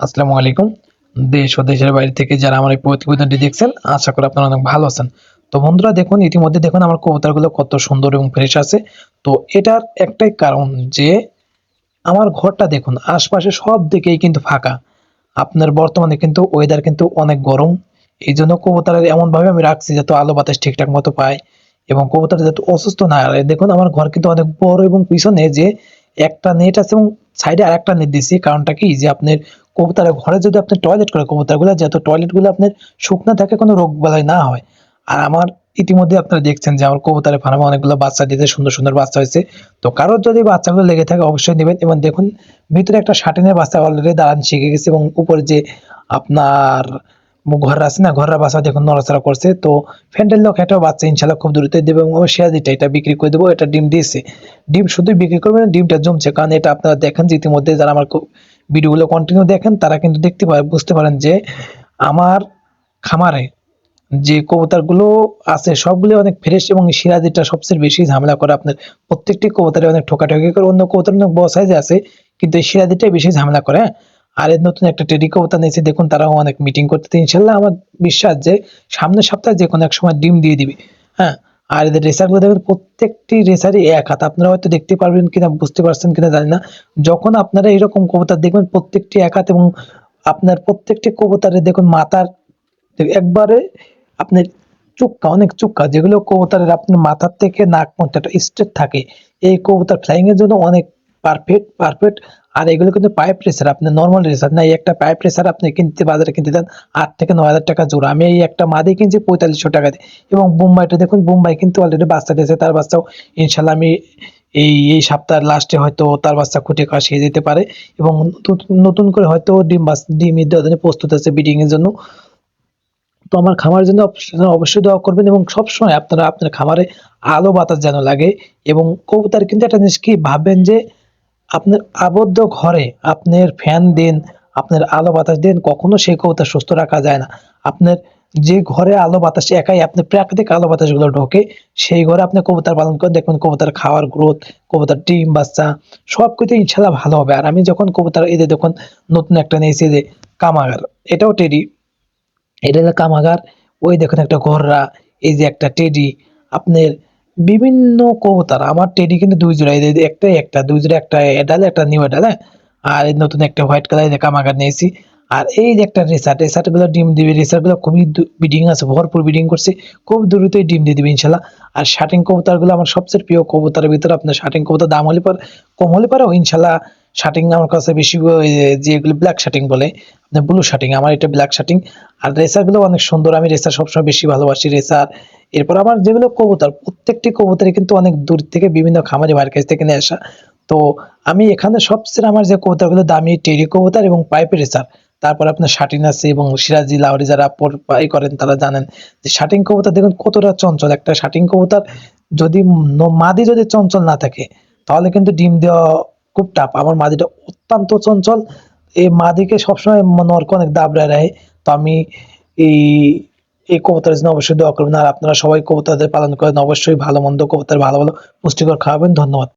আসসালামু আলাইকুম। দেশ ও দেশের বাইরে থেকে যারা আমার এই প্রতিবেদনটি দেখছেন, আশা করি আপনারা অনেক ভালো আছেন। তো বন্ধুরা, দেখুন, ইতিমধ্যে দেখুন আমার কবুতরগুলো কত সুন্দর এবং ফ্রেশ আছে। তো এটার একটাই কারণ যে, আমার ঘরটা দেখুন, আশপাশে সব দিকেই কিন্তু ফাঁকা। আপনার বর্তমানে কিন্তু ওয়েদার কিন্তু অনেক গরম। এই জন্য কবুতরের এমনভাবে আমি রাখছি যাতে আলো বাতাস ঠিকঠাক মতো পায় এবং কবুতর যাতে অসুস্থ না হয়। দেখুন, আমার ঘর কিন্তু অনেক বড় এবং পিছনে যে একটা নেট আছে এবং সাইডে আর একটা নেট দিচ্ছি কারণটা কি? যে আপনার কবুতারা ঘরে যদি আপনি টয়লেট করে, কবুতারগুলো যাতে টয়লেটগুলো আপনার শুকনো থাকে, কোনো রোগ বালাই না হয়। আর আমার ইতিমধ্যে আপনারা দেখছেন যে আমার কবুতারে ফার্মে অনেকগুলো বাচ্চা দিতে সুন্দর সুন্দর বাচ্চা হয়েছে। তো কারোর যদি বাচ্চাগুলো লেগে থাকে, অবশ্যই নেবেন। এবং দেখুন, ভিতরে একটা শাটিনের বাচ্চা অলরেডি দাঁড়ান শিখে গেছে এবং উপরে যে আপনার ঘর আছে না, ঘরের বাচ্চা দেখুন নড়াচড়া করছে, তো ফ্যান্ডেল লোক একটা বাচ্চা ইনশাল্লাহ খুব দ্রুত দেবে এবং শেয়ার দিটা এটা বিক্রি করে দেবো, এটা ডিম দিয়েছে ডিম শুধুই বিক্রি করবে না, ডিমটা জমছে, কারণ এটা আপনারা দেখেন যে ইতিমধ্যে যারা আমার ভিডিওগুলো কন্টিনিউ দেখেন, তারা কিন্তু দেখতে পারে, বুঝতে পারেন যে আমার খামারে যে কবুতরগুলো আছে সবগুলো অনেক ফ্রেশ এবং সিরাজিটা সবচেয়ে বেশি ঝামেলা করে আপনার প্রত্যেকটি কবুতরে অনেক ঠোকাঠকি করে, অন্য কবুতর অনেক বড় সাইজে আছে, কিন্তু এই সিরাজিটাই বেশি ঝামেলা করে হ্যাঁ? আর এর নতুন একটা টেডি কবুতর নিয়েছি, দেখুন তারাও অনেক মিটিং করতে ইনশাল্লাহ আমার বিশ্বাস যে সামনের সপ্তাহে যে কোনো এক সময় ডিম দিয়ে দিবে। হ্যাঁ আর এদের রেসারগুলো দেখবেন প্রত্যেকটি রেসারই এক হাত। আপনারা হয়তো দেখতে পারবেন কিনা, বুঝতে পারছেন কিনা জানি না। যখন আপনারা এরকম কবুতর দেখবেন, প্রত্যেকটি এক হাত এবং আপনার প্রত্যেকটি কবুতরে দেখুন মাথার, একবারে আপনার চুক্কা, অনেক চুক্কা, যেগুলো কবুতরের আপনার মাথার থেকে নাক পর্যন্ত একটা স্ট্রেট থাকে। এই কবুতর ফ্লাইং এর জন্য অনেক পারফেক্ট পারফেক্ট আর এগুলো কিন্তু পাইপ রেসার আপনি নর্মাল রেসার, না, এই একটা পাইপ রেসার আপনি কিনতে, বাজারে কিনতে দেন আট থেকে নয় হাজার টাকা জোড়া। আমি এই একটা মাদি কিনছি পঁয়তাল্লিশশো টাকা দিয়ে। এবং বোম্বাইটা দেখুন, বোম্বাই কিন্তু অলরেডি বাচ্চা দিয়েছে, তার বাচ্চাও ইনশাল্লাহ আমি এই এই সপ্তাহের লাস্টে হয়তো তার বাচ্চা খুঁটে কাশিয়ে যেতে পারে। এবং নতুন- করে হয়তো ডিম ডিম জন্য প্রস্তুত আছে ব্রিডিং এর জন্য। তো আমার খামারের জন্য অবশ্যই দোয়া করবেন এবং সবসময় আপনারা, আপনার খামারে আলো বাতাস যেন লাগে। এবং কবুতর কিন্তু একটা জিনিস কি, ভাববেন যে আপনার আবদ্ধ ঘরে আপনার ফ্যান দেন, আপনার আলো বাতাস দেন, কখনো সেই কবুতর সুস্থ রাখা যায় না। আপনার যে ঘরে আলো বাতাস, একাই আপনার প্রাকৃতিক আলো বাতাসগুলো ঢোকে, সেই ঘরে আপনি কবুতর পালন করেন। দেখবেন কবুতর খাওয়ার গ্রোথ, কবুতর ডিম, বাচ্চা সব কিছু ইনশাল্লাহ ভালো হবে। আর আমি যখন কবুতর এদের দেখুন, নতুন একটা নিয়েছি যে কামাগার, এটাও টেডি। এটা কামাগার, ওই দেখুন একটা ঘররা, এই যে একটা টেডি। আপনার বিভিন্ন কবুতর, আমার টেডি কিন্তু দুই জোড়া একটা একটা, দুই জোড়া একটা এডাল একটা নিউ এডাল হ্যাঁ? আর নতুন একটা হোয়াইট কালার কামাকার নিয়েছি। আর এই যে একটা রেসার্টগুলো ডিম দিবে রেসার্টগুলো খুবই বিডিং আছে, ভরপুর বিডিং করছে, খুব দ্রুতই ডিম দিয়ে দিবে ইনশাল্লাহ। আর শার্টিং কবুতরগুলো আমার সবচেয়ে প্রিয় কবুতরের ভিতরে আপনার শার্টিং কবুতর দাম হলে পর কম হলে পরেও ইনশাল্লাহ শার্টিং আমার কাছে বেশি যেগুলো ব্ল্যাক শার্টিং বলে আপনার ব্লু শার্টিং, আমার এটা ব্ল্যাক শার্টিং। আর রেসারগুলো অনেক সুন্দর, আমি রেসার সবসময় বেশি ভালোবাসি রেসার এরপর আমার যেগুলো কবুতর, প্রত্যেকটি কবুতরই কিন্তু অনেক দূর থেকে বিভিন্ন খামারি কাছ থেকে নিয়ে আসা। তো আমি এখানে সবচেয়ে আমার যে কবুতরগুলো দামি টেরি কবুতর এবং পাইপের রেসার তারপর আপনার শাটিন আছে এবং সিরাজি, লাউরি যারা পাই করেন তারা জানেন যে শাটিং কবুতর দেখুন কতটা চঞ্চল। একটা শাটিং কবুতর যদি মাদি যদি চঞ্চল না থাকে, তাহলে কিন্তু ডিম দেওয়া খুব টাফ। আমার মাদিটা অত্যন্ত চঞ্চল। এই মাদিকে সবসময় নরক অনেক দাবড়ায় রাখে। তো আমি এই এই কবুতরের জন্য অবশ্যই দোয়া করবেন। আর আপনারা সবাই কবুতরদের পালন করেন। অবশ্যই ভালো মন্দ কবুতর ভালো ভালো পুষ্টিকর খাওয়াবেন। ধন্যবাদ।